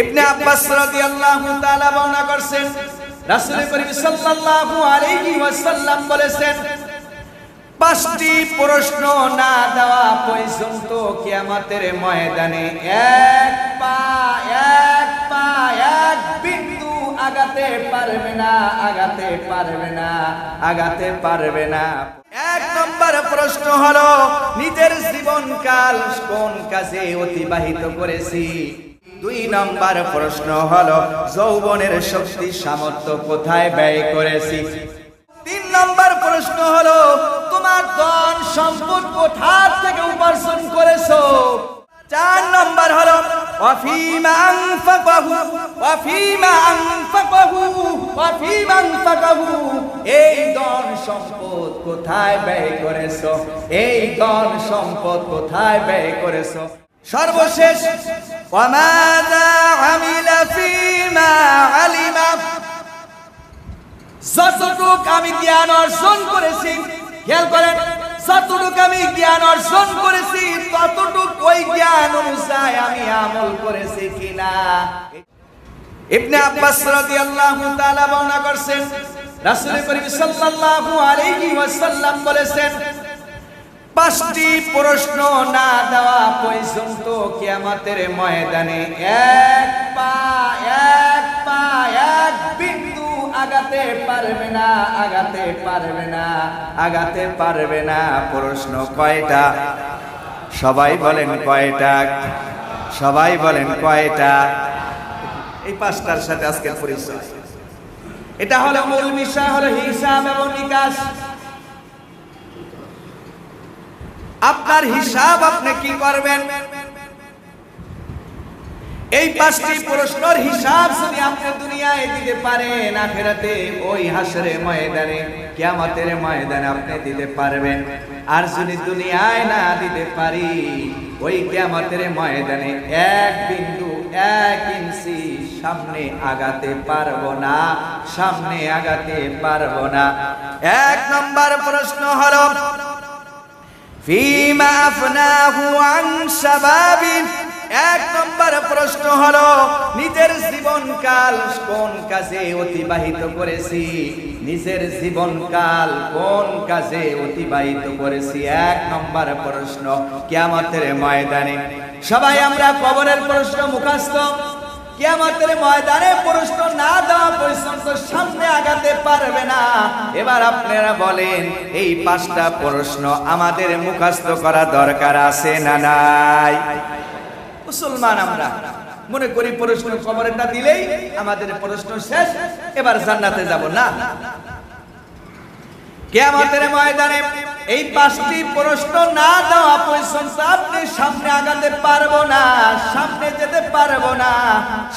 ইবনে আব্বাস রাদিয়াল্লাহু তাআলা বর্ণনা করছেন রাসূল করিম সাল্লাল্লাহু আলাইহি ওয়াসাল্লাম বলেছেন, পাঁচটি প্রশ্ন না দেওয়া পর্যন্ত কিয়ামতের ময়দানে এক পা এক পা, এক বিন্দু আগাতে পারবে না, আগাতে পারবে না, আগাতে পারবে না। এক নম্বর প্রশ্ন হলো, নিজের জীবনকাল কোন কাজে অতিবাহিত করেছি? দুই নম্বর প্রশ্ন হলো, যৌবনের শক্তি সামর্থ্য কোথায় ব্যয় করেছি? তিন নম্বর প্রশ্ন হলো, তোমার ধন সম্পদ কোথা থেকে উপার্জন করেছ? চার নম্বর হলো ওয়াফিমা আনফাকাহু ওয়াফিমা আনফাকাহু ওয়াফিমা আনফাকাহু, এই ধন সম্পদ কোথায় ব্যয় করেছ? এই ধন সম্পদ কোথায় ব্যয় করেছ? সর্বশেষ ওয়ামাযা আমিলা ফিমা আলিমা যতটুক আমি জ্ঞান অর্জন করেছি, খেয়াল করেন, যতটুক আমি জ্ঞান অর্জন করেছি, ততটুক ওই জ্ঞান অনুযায়ী আমি আমল করেছি কিনা। ইবনে আব্বাস রাদিয়াল্লাহু তাআলা বর্ণনা করছেন রাসূল করিম সাল্লাল্লাহু আলাইহি ওয়াসাল্লাম বলেছেন পাঁচটি প্রশ্ন না দেওয়া পর্যন্ত কিয়ামতের ময়দানে এক পা এক পা, এক বিন্দু আগাতে পারবে না, আগাতে পারবে না, আগাতে পারবে না। প্রশ্ন কয়টা? সবাই বলেন কয়টা? সবাই বলেন কয়টা? এই পাঁচটার সাথে আজকের পরিচয়। এটা হলো মূল বিষয়, হলো হিসাব এবং নিকাশ। আপনার হিসাব আপনি কি করবেন? এই পাঁচটি প্রশ্নের হিসাব যদি আপনি দুনিয়ায় দিতে পারেন, আখেরাতে ওই হাসরে ময়দানে, কিয়ামতের ময়দানে আপনি দিতে পারবেন। আর যদি দুনিয়ায় না দিতে পারি, ওই কিয়ামতের ময়দানে এক বিন্দু, এক ইঞ্চি সামনে আগাতে পারব না, সামনে আগাতে পারব না। এক নম্বর প্রশ্ন হলো ফিমা আফনাহু আন শাবাবি এক নম্বর প্রশ্ন হলো, নিজের জীবনকাল কোন কাজে অতিবাহিত করেছি? নিজের জীবনকাল কোন কাজে অতিবাহিত করেছি? এক নম্বর প্রশ্ন, কিয়ামতের ময়দানে। সবাই আমরা কবরের প্রশ্ন মুখস্থ? কিয়ামতের ময়দানে প্রশ্ন না দেওয়া পর্যন্ত সামনে আগাতে পারবে না। এবার আপনারা বলেন, এই পাঁচটা প্রশ্ন আমাদের মুখাস্ত করা দরকার আছে না নাই? মুসলমান আমরা, মনে করি প্রশ্ন কবরেটা দিলেই আমাদের প্রশ্ন শেষ, এবার জান্নাতে যাব না। কেয়ামতের ময়দানে এই পাঁচটি প্রশ্ন না দেওয়া পর্যন্ত আপনি সামনে আগাতে পারব না, সামনে যেতে পারব না।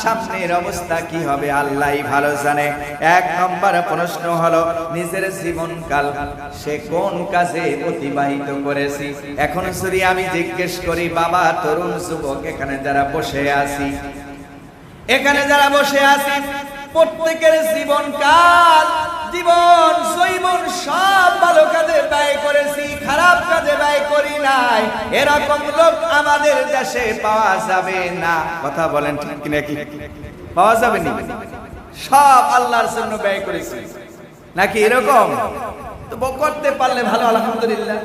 সামনের অবস্থা কি হবে আল্লাহ ভালো জানে। এক নম্বর প্রশ্ন হলো, নিজের জীবনকাল সে কোন কাজে অতিবাহিত করেছি? এখন যদি আমি জিজ্ঞেস করি, বাবা, তরুণ যুবক, এখানে যারা বসে আছি, এখানে যারা বসে আছি প্রত্যেকের জীবনকাল, জীবন জৈবন সব ভালো কাজে ব্যয় করেছি, খারাপ কাজে ব্যয় করি নাই। এরকম লোক আমাদের দেশে পাওয়া যাবে না। কথা বলেন ঠিক নাকি পাওয়া যাবে না? সব আল্লাহর জন্য ব্যয় করেছি। নাকি এরকম? তো করতে পারলে ভালো, আলহামদুলিল্লাহ।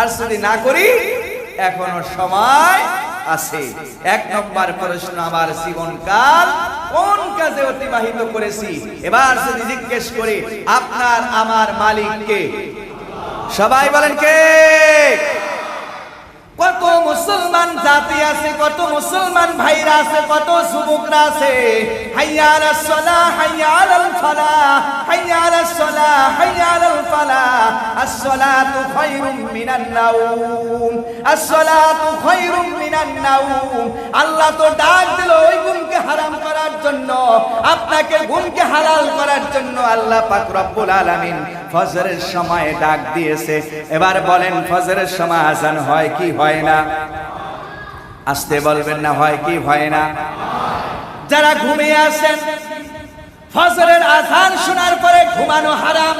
আর যদি না করি, এখনও সময় আছে। এক নম্বর প্রশ্ন, আমার জীবনকাল কোন কাজে অতিবাহিত করেছি? এবার যদি জিজ্ঞেস করি, আপনার আমার মালিককে সবাই বলেন কে? কত মুসলমান জাতি আছে, কত মুসলমান ভাইরা আছে, কত যুবকরা আছে। হাইয়া আলাস সালাহ হাইয়া আলাল ফালাহ হাইয়া আল্লাহ তো ডাক দিল ওই হারাম করার জন্য, আপনাকে হালাল করার জন্য আল্লাহ ফজরের সময় ডাক দিয়েছে। এবার বলেন, ফজরের সময় আজান হয় কি হয় না? আসতে বলবেন না, হয় কি হয় না? যারা ঘুমিয়ে আসেন ফজরের আজান শোনার পরে ঘুমানো হারাম।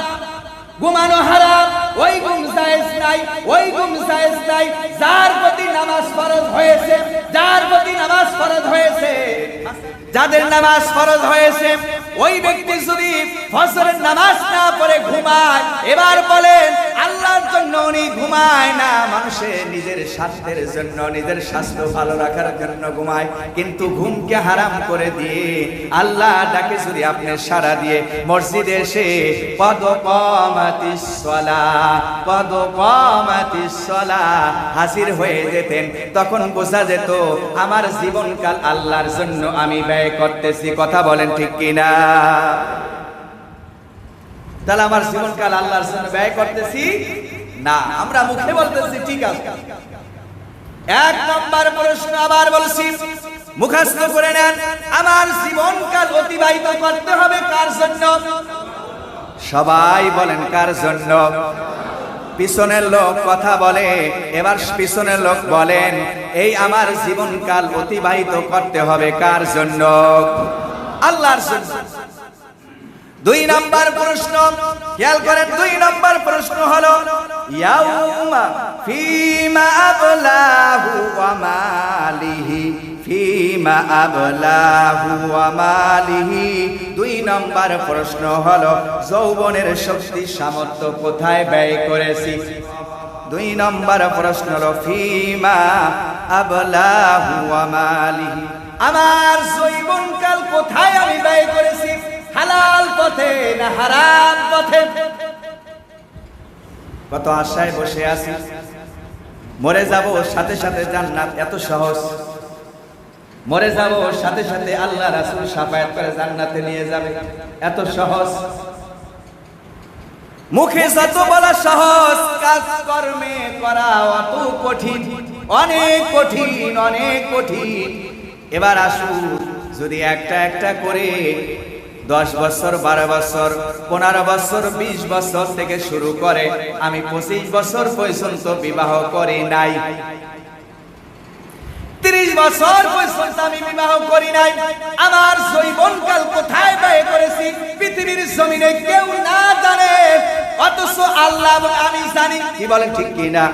ঘুমানো হারাম, ওই ঘুম জায়েজ নাই, ওই ঘুম জায়েজ নাই, যার প্রতি নামাজ ফরজ হয়েছে, যার প্রতি নামাজ ফরজ হয়েছে, যাদের নামাজ ফরজ হয়েছে, ওই ব্যক্তি যদি ফসলের নামাজ না পড়ে ঘুমায়, এবার বলেন আল্লাহর জন্য উনি ঘুমায় না মানুষের নিজের স্বাস্থ্যের জন্য, নিজের স্বাস্থ্য ভালো রাখার জন্য ঘুমায়। কিন্তু ঘুমকে হারাম করে দিয়ে আল্লাহ ডাকে যদি আপনি সারা দিয়ে, মসজিদে এসে পদ কমাতিসলা পদ কমাতিসলা হাজির হয়ে যেতেন। তখন বোঝা যেত, আমার জীবনকাল আল্লাহর জন্য আমি ব্যয় করতেছি কথা বলেন ঠিক কিনা? তাহলে আমার জীবনকাল আল্লাহর জন্য ব্যয় করতেছি? না, আমরা মুখে বলতেছি, ঠিক আছে। এক নম্বর প্রশ্ন আবার বলছি, মুখস্থ করে নেন, আমার জীবনকাল অতিবাহিত করতে হবে কার জন্য? সবাই বলেন, কার জন্য? পিছনের লোক কথা বলে, এবার পিছনের লোক বলেন, এই আমার জীবনকাল অতিবাহিত করতে হবে কার জন্য? আল্লাহর জন্য। দুই নাম্বার প্রশ্ন। খেয়াল করেন, দুই নাম্বার প্রশ্ন হলো, ইয়াউমা ফিমা আবলাহু ওয়া মালিহি, ফিমা আবলাহু ওয়া মালিহি। দুই নাম্বার প্রশ্ন হলো, যৌবনের শক্তি, সামর্থ্য কোথায় ব্যয় করেছি? দুই নম্বর প্রশ্ন হলো, ফিমা আবলাহু ওয়া মালিহি। আমার জৈবনকাল কোথায় আমি ব্যয় করেছি? হালাল পথে না হারাম পথে? কত আশায় বসে আছি। মরে যাব সাথে সাথে জান্নাত এত সহজ। মরে যাব সাথে সাথে আল্লাহ রাসূল সাফায়াত করে জান্নাতে নিয়ে যাবে। এত সহজ। মুখে যত বলা সহজ কাজ কর্মে করা অত কঠিন। অনেক কঠিন অনেক কঠিন। এবার আসুন, যদি একটা একটা করে দশ বছর, বারো বছর, পনেরো বছর, বিশ বছর থেকে শুরু করে আমি পঁচিশ বছর পর্যন্ত বিবাহ করি নাই। তিরিশ বছর পর্যন্ত আমি বিবাহ করি নাই। আমার জৈবনকাল কোথায় ব্যয় করেছি পৃথিবীর জমিনে কেউ না জানে। অথচ আল্লাহ আমি জানি। কি বলেন ঠিক কি না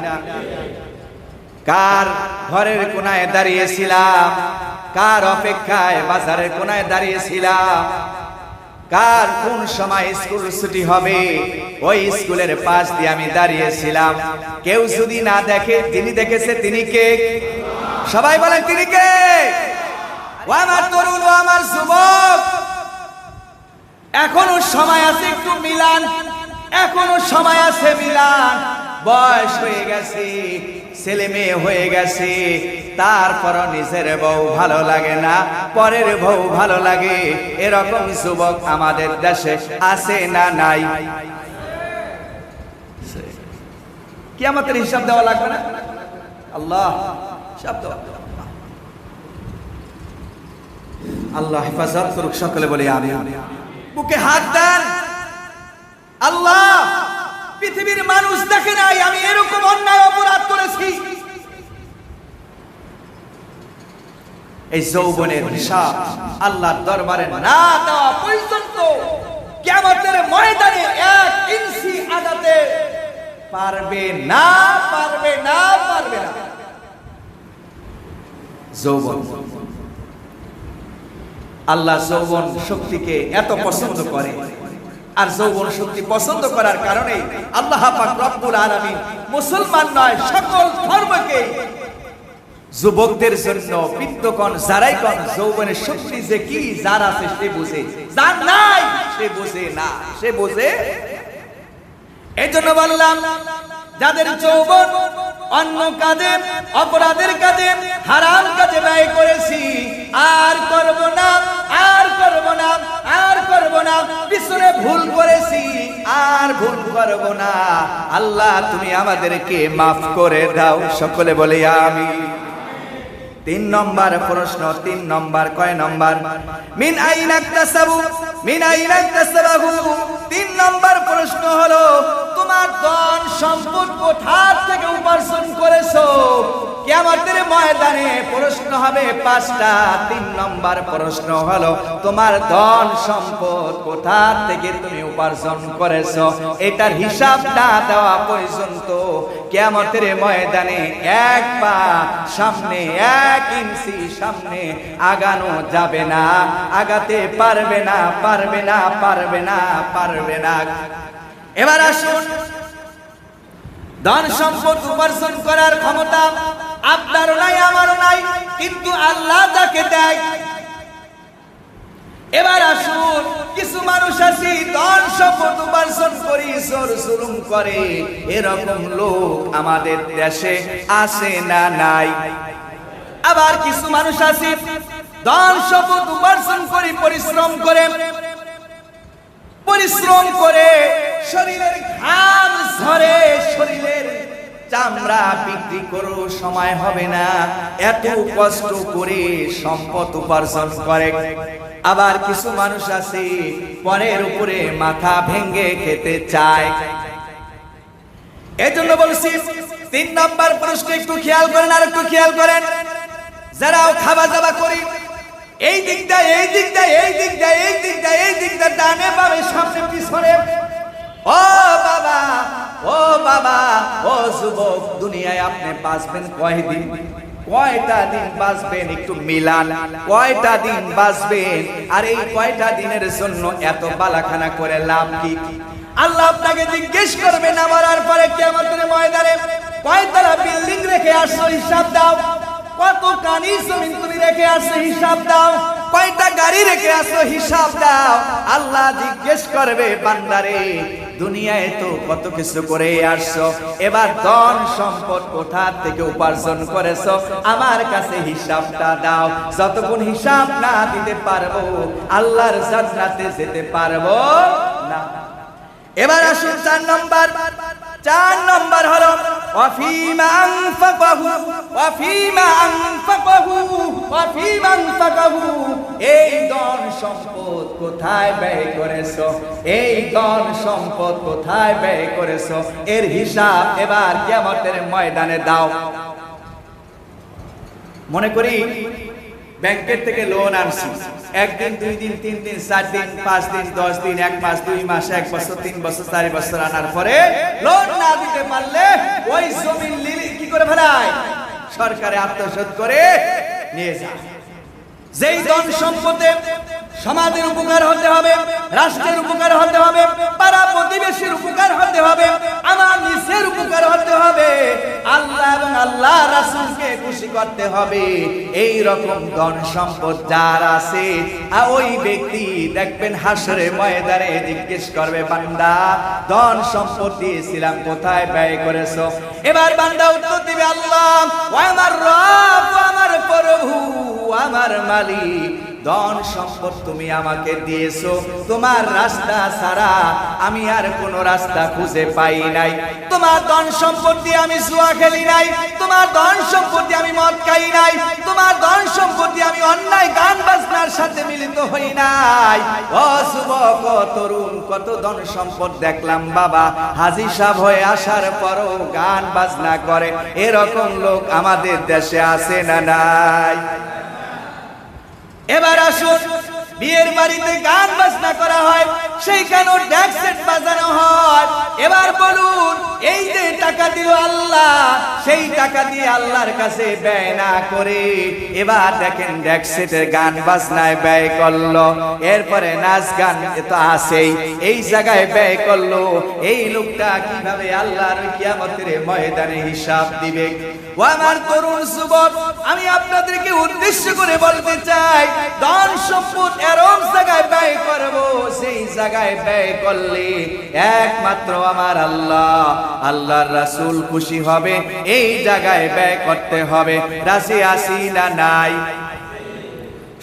কার ঘরের কোনায় দাঁড়িয়েছিলাম? কার অপেক্ষায় বাজারের কোনায় দাঁড়িয়েছিলাম? কার কোন সময় স্কুল ছুটি হবে? ওই স্কুলের পাশ দিয়ে আমি দাঁড়িয়েছিলাম। কেউ যদি না দেখে তিনি দেখেছে তিনি কে? সবাই বলেন তিনি কে? ও আমার তরুণ, ও আমার যুবক। এখনও সময় আছে একটু মিলান। এখনও সময় আছে মিলান। বয়স হয়ে গেছে, ছেলে মেয়ে হয়ে গেছে। তারপর নিজের বউ ভালো লাগে না, পরের বউ ভালো লাগে। এরকম যুবক আমাদের দেশে আছে না নাই? কি আমাদের হিসাব দেওয়া লাগবে না? আল্লাহ, হিসাব দেওয়া আল্লাহ হেফাজত করুক, সকলে বলে আমি বুকে হাত দেন। আল্লাহ, পৃথিবীর মানুষ দেখে নাই, আমি এরকম অন্যায় অপরাধ করেছি। এই যৌবনের হিসাব আল্লাহর দরবারে না দেওয়া পর্যন্ত কেমতের ময়দানে এক ইঞ্চি আগাতে পারবে না পারবে না পারবে না। যৌবন। আল্লাহ যৌবন শক্তিকে এত পছন্দ করে। আর যৌবন শক্তি পছন্দ করার কারণে আল্লাহ পাক রব্বুল আলামিন মুসলমান নয়, সকল ধর্মকে যুবকদের জন্য বৃদ্ধকণ যারাই কন যৌবনের শক্তি যে কি, যার আছে সে বুঝে, যার নাই সে বুঝে না, সে বুঝে এই জন্য বললাম, যাদের যৌবন অন্য কাজে, অপরাধের কাজে হারাম আর ভুল করব না। আল্লাহ, তুমি আমাদেরকে মাফ করে দাও। সকলে বলে আমি তিন নম্বর প্রশ্ন, তিন নম্বর, কয় নম্বর? মিন আইনা মিন আইনা তিন নম্বর প্রশ্ন হলো, তোমার ধন সম্পদ কোথা থেকে উপার্জন করেছ? কেমতের ময়দানে প্রশ্ন হবে পাঁচটা, তিন নম্বর প্রশ্ন হলো, তোমার ধন সম্পদ কোথা থেকে তুমি উপার্জন করেছ? এটার হিসাব না দেওয়া পর্যন্ত কেমতের ময়দানে এক পা সামনে, এক ইঞ্চি সামনে আগানো যাবে না। আগাতে পারবে না পারবে না পারবে না পারবে না। এবার আসুন, ধন সম্পদ উপার্জন করার ক্ষমতা আপনারও নাই আমারও নাই, কিন্তু আল্লাহ যাকে দেয়। এবার আসুন, কিছু মানুষ আছি, ধন সম্পদ উপার্জন করি, জোর জুলুম করে। এরকম লোক আমাদের দেশে আসে না নাই? আবার কিছু মানুষ আছে, ধন সম্পদ উপার্জন করি, পরিশ্রম করে। পরিশ্রম করে, শরীরের ঘাম ঝরে, শরীরের চামড়া বিক্রি করো সময় হবে না। এত কষ্ট করে সম্পদ উপার্জন করে। আবার কিছু মানুষ আছে, পরের উপরে মাথা ভেঙ্গে খেতে চায়। এই বলছি, তিন নম্বর প্রশ্ন একটু খেয়াল করেন আর একটু খেয়াল করেন। যারাও খাওয়া দাওয়া করি, এই দিকটা এই দিকটা এই দিকটা এই দিকটা এই দিকটা ডানে সামনে, পিছনে ও বাবা ও বাবা, ও যুবক, দুনিয়ায় আপনি বাঁচবেন কয়দিন? কয়টা দিন বাঁচবেন একটু মিলান। কয়টা দিন বাঁচবেন? আর এই কয়টা দিনের জন্য এত বালাখানা করে লাভ কি? আল্লাহ আপনাকে জিজ্ঞেস করবেন মরার পরে কেমন ময়দানে কয়তলা বিল্ডিং রেখে আসছো, হিসাব দাও। কত কানি জমিন তুমি রেখে আসছো হিসাব দাও। কয়টা গাড়ি রেখে আসছো হিসাব দাও। আল্লাহ জিজ্ঞেস করবে, বান্দারে, দুনিয়ায় তো কত কিছু করে আসছো। এবার ধন সম্পদ কোথা থেকে উপার্জন করেছ? আমার কাছে হিসাবটা দাও। যতক্ষণ হিসাব না দিতে পারব, আল্লাহর জান্নাতে যেতে পারব না। এবার আসুন চার নম্বর। চার নম্বর হলো ওয়াফিমা أنفقه وفيما أنفقه وفيما أنفقه. এই ধন সম্পদ কোথায় ব্যয় করেছ? এই ধন সম্পদ কোথায় ব্যয় করেছ? এর হিসাব এবার কিয়ামতের ময়দানে দাও। মনে করি ব্যাংকের থেকে লোন আনছি। একদিন, দুই দিন, তিন দিন, চার দিন, পাঁচ দিন, দশ দিন, এক মাস, দুই মাস, এক বছর, তিন বছর, চারি বছর আনার পরে লোন না দিতে পারলে ওই লিলি কি করে ফেলায়? সরকারে আত্মসোধ করে নিয়ে যায়। যেই ধন সম্পদে সমাজের উপকার হতে হবে, রাষ্ট্রের উপকার হতে হবে, পাড়া প্রতিবেশীর উপকার হতে হবে, আমার নিজের উপকার হতে হবে। আল্লাহ এবং আল্লাহ রাসূলকে খুশি করতে হবে। এই রকম ধন সম্পদ যার আছে ওই ব্যক্তি দেখবেন হাসরে ময়দানে জিজ্ঞেস করবে, বান্দা, ধন সম্পদ দিয়েছিলাম, কোথায় ব্যয় করেছ? এবার বান্দা উত্তর দিবে, আল্লাহ আমার রব আমার প্রভু আমার মালিক ধন সম্পদ তুমি আমাকে দিয়েছ, তোমার রাস্তা ছাড়া আমি আর কোন রাস্তা খুঁজে পাই নাই। তোমার ধন সম্পদ দিয়ে আমি জুয়া খেলি নাই, তোমার ধন সম্পদ দিয়ে আমি মদ খাই নাই, তোমার ধন সম্পদ দিয়ে আমি অন্যায় গান বাজনার সাথে মিলিত হই নাই। ও যুবক তরুণ, কত ধন সম্পদ দেখলাম বাবা। হাজি সাহেব হয়ে আসার পরও গান বাজনা করে, এরকম লোক আমাদের দেশে আছে না নাই? এবার আসুন, বিয়ের বাড়িতে গান বাজনা করা হয়, সেইখানেও ড্যাক সেট বাজানো হয়। এবার বলুন, এই যে টাকা দিল আল্লাহ, সেই টাকা দিয়ে আল্লাহর কাছে ব্যয় না করে এবার দেখেন ড্যাক সেটের গান বাজনায় ব্যয় করল। এরপরে নাচ গান তো আছেই, এই জায়গায় ব্যয় করল। এই লোকটা কীভাবে আল্লাহর কিয়ামতের ময়দানে হিসাব দিবে? ও আমার তরুণ যুবক, আমি আপনাদেরকে উদ্দেশ্য করে বলতে চাই ধন সম্পদ এরম জায়গায় ব্যয় করব, সেই জায়গায় ব্যয় করলে একমাত্র আমার আল্লাহ, আল্লাহর রাসূল খুশি হবে, এই জায়গায় ব্যয় করতে হবে। রাজি আসি না নাই?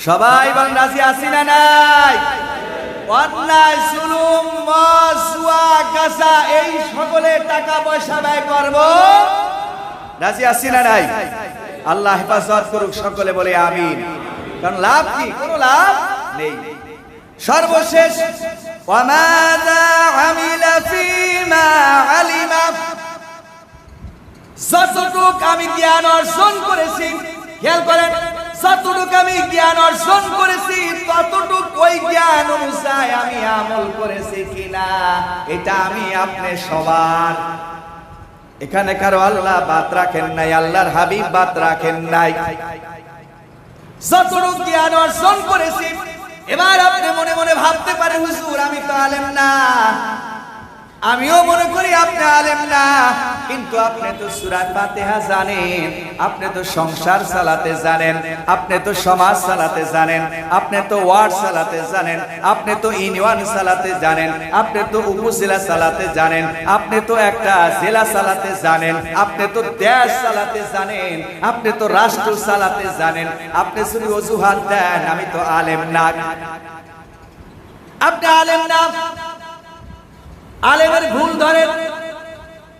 সবাই বল রাজি আসি না নাই? অন্যায়, জুলুম, মদ, জুয়া এই সকলে টাকা পয়সা ব্যয় করব। রাজি আসি না নাই? আল্লাহ হেফাজত করুক, সকলে বলে আমিন। কারণ লাভ কি? কোন লাভ নেই। সর্বশেষ যতটুক আমি জ্ঞান অর্জন করেছি, খেয়াল করেন, যতটুক আমি জ্ঞান অর্জন করেছি, ততটুক ওই জ্ঞান আমি আমল করেছি কিনা, এটা আমি আপনি সবার। এখানে কারও আল্লাহ বাদ রাখেন নাই, আল্লাহর হাবিব বাদ রাখেন নাই। যতটুক জ্ঞান অর্জন করেছি, এবার আপনি মনে মনে ভাবতে পারেন, হুজুর, আমি তো আলেম না। আমিও মনে করি আপনি আলেম না, কিন্তু আপনি তো সুরাত ফাতিহা জানেন, আপনি তো সংসার চালাতে জানেন, আপনি তো সমাজ চালাতে জানেন, আপনি তো ওয়ার্ড চালাতে জানেন, আপনি তো ইউনিয়ন চালাতে জানেন, আপনি তো উপজেলা চালাতে জানেন, আপনি তো একটা জেলা চালাতে জানেন, আপনি তো দেশ চালাতে জানেন, আপনি তো রাষ্ট্র চালাতে জানেন, আপনি শুধু অজুহাত দেন, আমি তো আলেম না। আপনি আলেম না। আলেমের ভুল ধরেন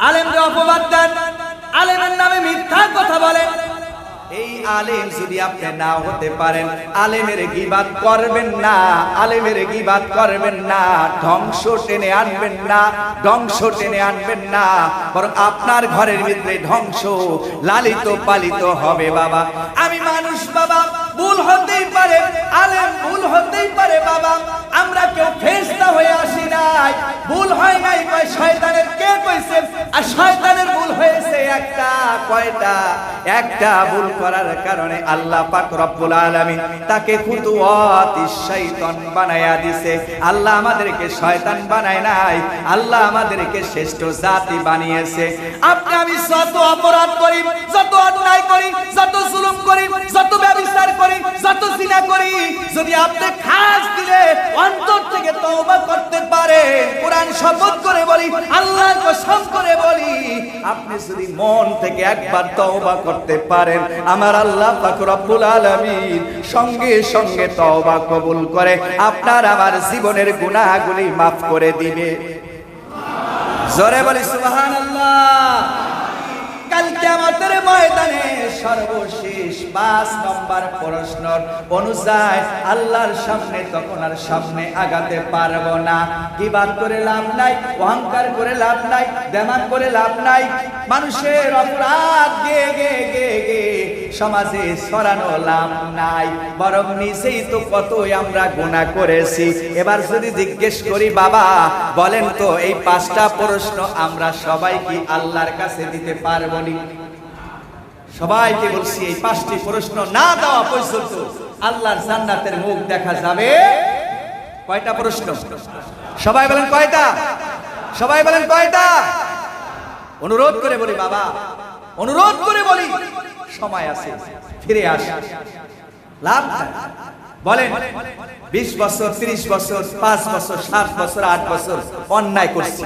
আলেমকে অপবাদ দেন। আলেমের নামে মিথ্যা কথা বলেন। এই আলেম যদি আপনি না হতে পারেন, আলেমের গিবাদ করবেন না, আলেমের গিবাদ করবেন না, ধ্বংস টেনে আনবেন না, ধ্বংস টেনে আনবেন না, বরং আপনার ঘরের ভিতরে ধ্বংস, লালিত পালিত হবে বাবা। আমি মানুষ বাবা, ভুল হতেই পারে, আলেম ভুল হতেই পারে বাবা। আমরা কেউ ফেসটা হয়ে আসি নাই। ভুল হয় নাই, কয় শয়তানের, কে কইছে? আর শয়তানের ভুল হয়েছে একটা, কয়টা? একটা ভুল করার কারণে আল্লাহ পাক রব্বুল আলামিন তাকে খুতুয়াত শয়তান বানায়া দিছে। আল্লাহ আমাদেরকে শয়তান বানায় নাই, আল্লাহ আমাদেরকে শ্রেষ্ঠ জাতি বানিয়েছে। আপনি, আমি যত অপরাধ করি, যত অন্যায় করি, যত জুলুম করি, যত ব্যবচার করি, যত জিনা করি, যদি আপনি খাস দিলে অন্তর থেকে তওবা করতে পারে কোরআন শপথ করে বলি, আল্লাহর কসম করে বলি, আপনি যদি মন থেকে একবার তওবা করতে পারেন, আমার আল্লাহ পাক রব্বুল আলামিন সঙ্গে সঙ্গে তওবা কবুল করে, আপনার আমার জীবনের গুনাহগুলি মাফ করে দিবে। জোরে বলি, সুবহানাল্লাহ। আল্লাহর সামনে তখন আর সামনে আগাতে পারব না। কি করে লাভ নাই, অহংকার করে লাভ নাই দেমান করে লাভ নাই, মানুষের অপরাধ গে গে গে গে সমাজে সরানো লাভ নাই। বরং নিজেই তো কতই আমরা গুণা করেছি। এবার যদি জিজ্ঞেস করি, বাবা, বলেন তো এই পাঁচটা প্রশ্ন আমরা সবাই কি আল্লাহর কাছে দিতে পারব নি? সবাইকে বলছি, এই পাঁচটি প্রশ্ন না দেওয়া পর্যন্ত আল্লাহর জান্নাতের মুখ দেখা যাবে? কয়টা প্রশ্ন? সবাই বলেন কয়টা? সবাই বলেন কয়টা? অনুরোধ করে বলি, বাবা, অনুরোধ করে বলি। সময় আছে, ফিরে আসে। লাভ বলেন, বিশ বছর, ত্রিশ বছর, পাঁচ বছর, সাত বছর, আট বছর অন্যায় করছি।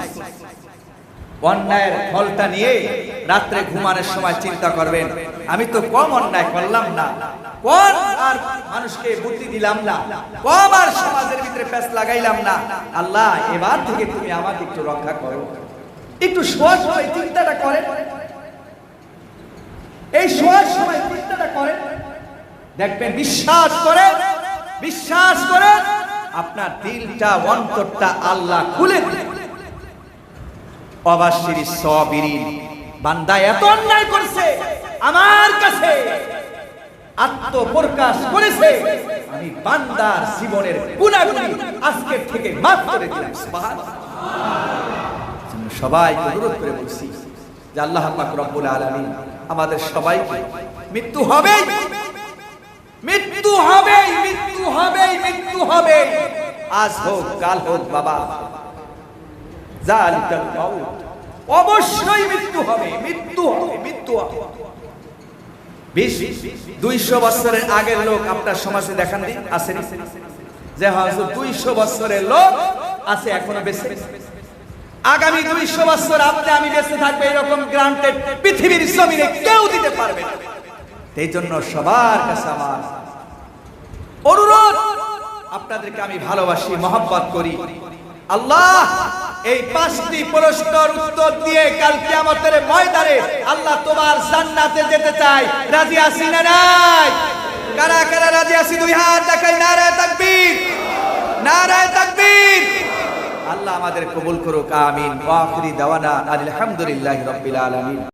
অন্যায়ের ফলটা নিয়ে রাত্রে ঘুমানোর সময় চিন্তা করবেন, আমি তো কম অন্যায় করলাম না। কোন আর মানুষকে বুদ্ধি দিলাম না। কম আর সমাজের ভিতরে প্যাস লাগাইলাম না। আল্লাহ, এবার থেকে তুমি আমাকে একটু রক্ষা করো। একটু সময় চিন্তাটা করেন। এই শোয়ার সময় চিন্তাটা করেন দেখবেন বিশ্বাস করে বিশ্বাস করে আপনার দিলটা, অন্তরটা আল্লাহ খুলে অবাসির সবিরিন বান্দা এত অন্যায় করছে, আমার কাছে আত্মপ্রকাশ করেছে। আমি বান্দার জীবনের গুণাগুলি আজকে থেকে মাফ করে দিলাম সবাইকে অনুরোধ করে বলছি যে আল্লাহ পাক রব্বুল আলামিন আমাদের সবাইকে। মৃত্যু হবে মৃত্যু হবে মৃত্যু হবে মৃত্যু হবে আজ হোক, কাল হোক, বাবা। অবশ্যই মৃত্যু হবে মৃত্যু হবে মৃত্যু হবে। বিশ, দুইশো বছরের আগের লোক আপনার সমাজে দেখান আছে যে হয়তো দুইশো বছরের লোক আছে, এখনও বেঁচে? আগামী দুইশো বছর আপনি আমি বেঁচে থাকবে এরকম গ্রান্টেড পৃথিবীর জমিনে কেউ দিতে পারবে এই জন্য সবার কাছে আমার অনুরোধ, আপনাদেরকে আমি ভালোবাসি, মহব্বত করি। আল্লাহ এই পাঁচটি প্রশ্নের উত্তর দিয়ে কাল কিয়ামতের ময়দানে আল্লাহ তোমার জান্নাতে যেতে চাই রাজি আছি না নাই? কারা কারা রাজি আছি? দুই হাত দেখাই, নারায় তাকবীর। নারায় তাকবীর। আল্লাহ আমাদের কবুল করুক আমিন। ওয়া আখিরি দাওয়ানা আলহামদুলিল্লাহি রাব্বিল আলামিন।